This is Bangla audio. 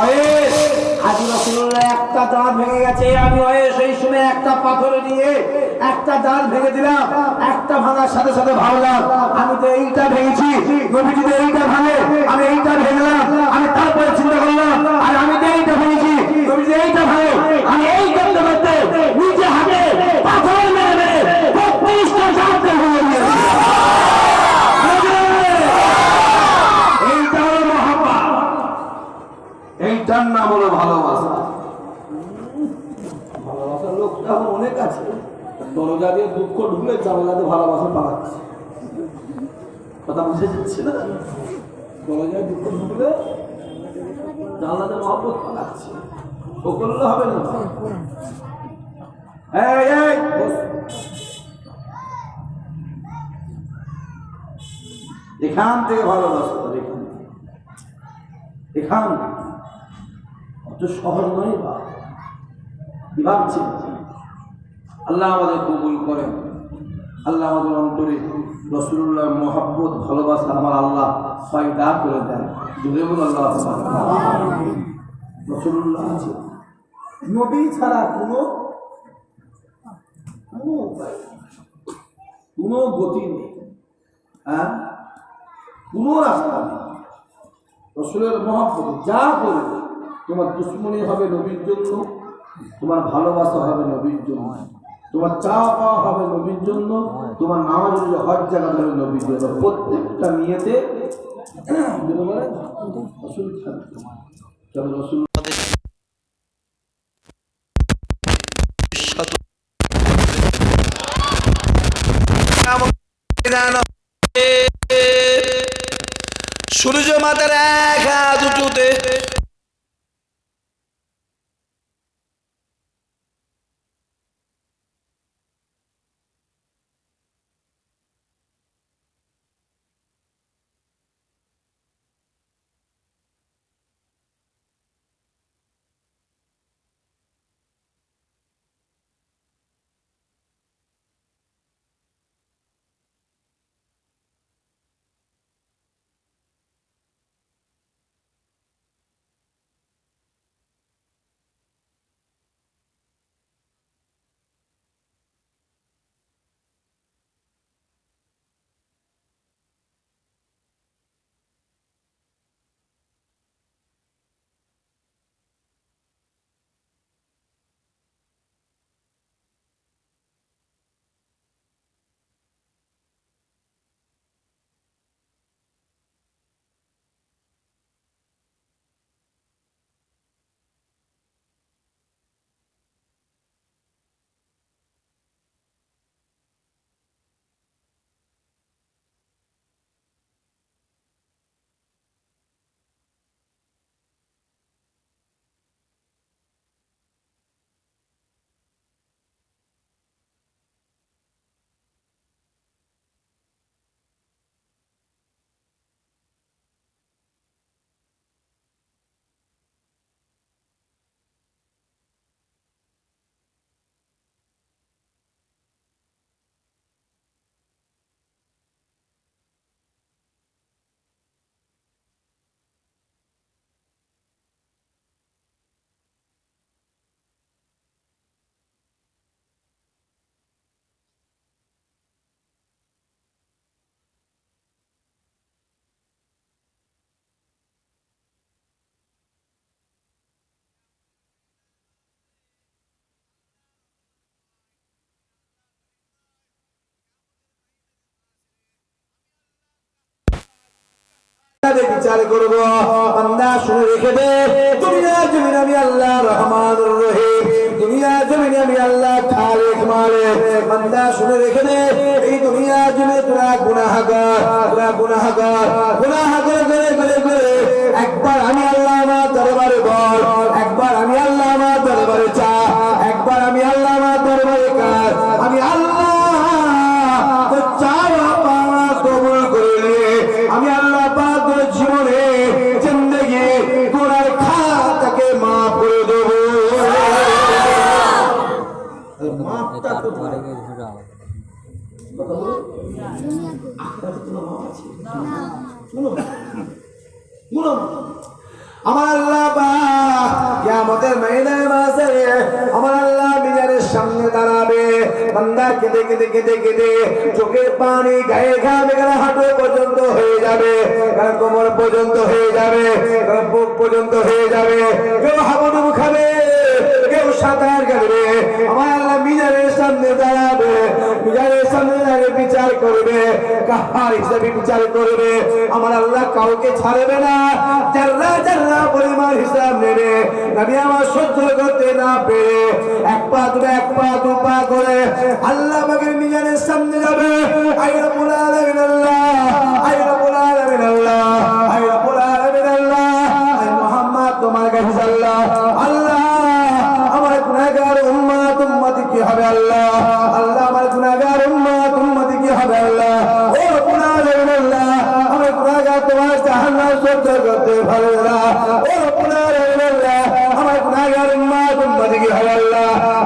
অয়েস হাজি রসুল্লাহ একটা দাঁত ভেঙে গেছে, আমি অয়েস এই সময় একটা পাথর নিয়ে একটা দাঁত ভেঙে দিলাম, একটা ভাঙার সাথে সাথে ভাবলাম আমি তো এইটা ভেঙেছি নবীজি এইটা ভাঙে, আমি এইটা ভেঙলাম আমি তারপরে চিন্তা করলাম আর আমি তো এইটা ভেঙেছি নবীজি এইটা ভাঙে আমি এই করতে করতে নিজে হাতে পাথর মেরে মেরে বত্রিশটা দাঁত ভেঙে দিয়েছি এইটা হলো মহাপা এইটার নাম হলো ভালোবাসা ভালোবাসার লোক এখন অনেক আছে। দরজা দিয়ে দুঃখ ঢুকলে জানলা দিয়ে ভালোবাসা পালাচ্ছে। কথা বুঝে যাচ্ছে না? দরজায় দুঃখ ঢুকলে জানলাতে মহব্বত পালাচ্ছে। ও করলে হবে না এখান থেকে ভালোবাসা এখান। এখান অত সহজ নয় বা? কি ভাবছেন আল্লাহ আমাদের কবুল করেন। আল্লাহ আমাদের অন্তরে রসুল্লাহ মোহাব্বত, ভালোবাসা আমার আল্লাহ ফায়দা করে দেন। জুড়ে বল আল্লাহ রসুল্লাহ আছে। নবী ছাড়া কোনো কোনো কোনো গতি নেই। হ্যাঁ? কোনো রাস্তা নেই। রসুলের মহাব্বত, যা করবে তোমার দুশ্মনী হবে নবীর জন্য। তোমার ভালোবাসা হবে নবীর জন্য। তোমার চাওয়া পাওয়া হবে নবীর জন্য। তোমার নামাজ হলে হজ জায়গা হবে নবীর জন্য। প্রত্যেকটা রসুল সূর্য মাতার এক হাত উঁচুতে তাদের বিচার করব। বান্দা, শুনে রেখে দে। দুনিয়া জমিন আমি আল্লাহ রহমান রহিম। দুনিয়া জমিন আমি আল্লাহ খালেক মালিক। বান্দা, শুনে রেখে দে। এই দুনিয়া জমিনে তোরা গুনাহগার তোরা গুনাহগার। গুনাহগার করে করে করে একবার আমি আল্লাহ আমার দরবারে বল, একবার আমি আল্লাহ তারপরে ঘুরাও আমার আল্লাহ আমাদের মেয়েদের মাসে আমার আল্লাহ বিজারের সামনে দাঁড়াবে বান্দা কেঁদে কেঁদে কেঁদে কেঁদে চোখের পানি গায়ে ঘা গেলে হাঁটু পর্যন্ত হয়ে যাবে কোমর পর্যন্ত হয়ে যাবে বুক পর্যন্ত হয়ে যাবে কেউ হাবুডুব খাবে কেউ সাঁতার কাটবে আমার সামনে দাঁড়াবে। মিজানের সামনে দাঁড়িয়ে বিচার করবে। কাহার হিসাবে বিচার করবে? আমার আল্লাহ কাউকে ছাড়বে না। যারা যারা পরিমাণ হিসাব নেবে, নবী আমার সহ্য করতে না পেরে এক পা দু এক পা দু পা করে আল্লাহ আমাকে মিজানের সামনে যাবে। আই রব্বুল আলামিন আল্লাহ, আই রব্বুল আলামিন আল্লাহ আই রব্বুল আলামিন আল্লাহ আই মুহাম্মদ তোমার কাছে আল্লাহ আল্লাহ আমার গুনাহগার উম্মত উম্মতি কি হবে আল্লাহ আল্লাহ আমার গুনাহগার উম্মত উম্মতি কি হবে আল্লাহ ও রব্বুল আলামিন আল্লাহ আমার গুনাহগার তোমার জাহান্নাম সহ্য না। ও রব্বুল আলামিন আমার গুনাহগার উম্মত উম্মতি কি আল্লাহ।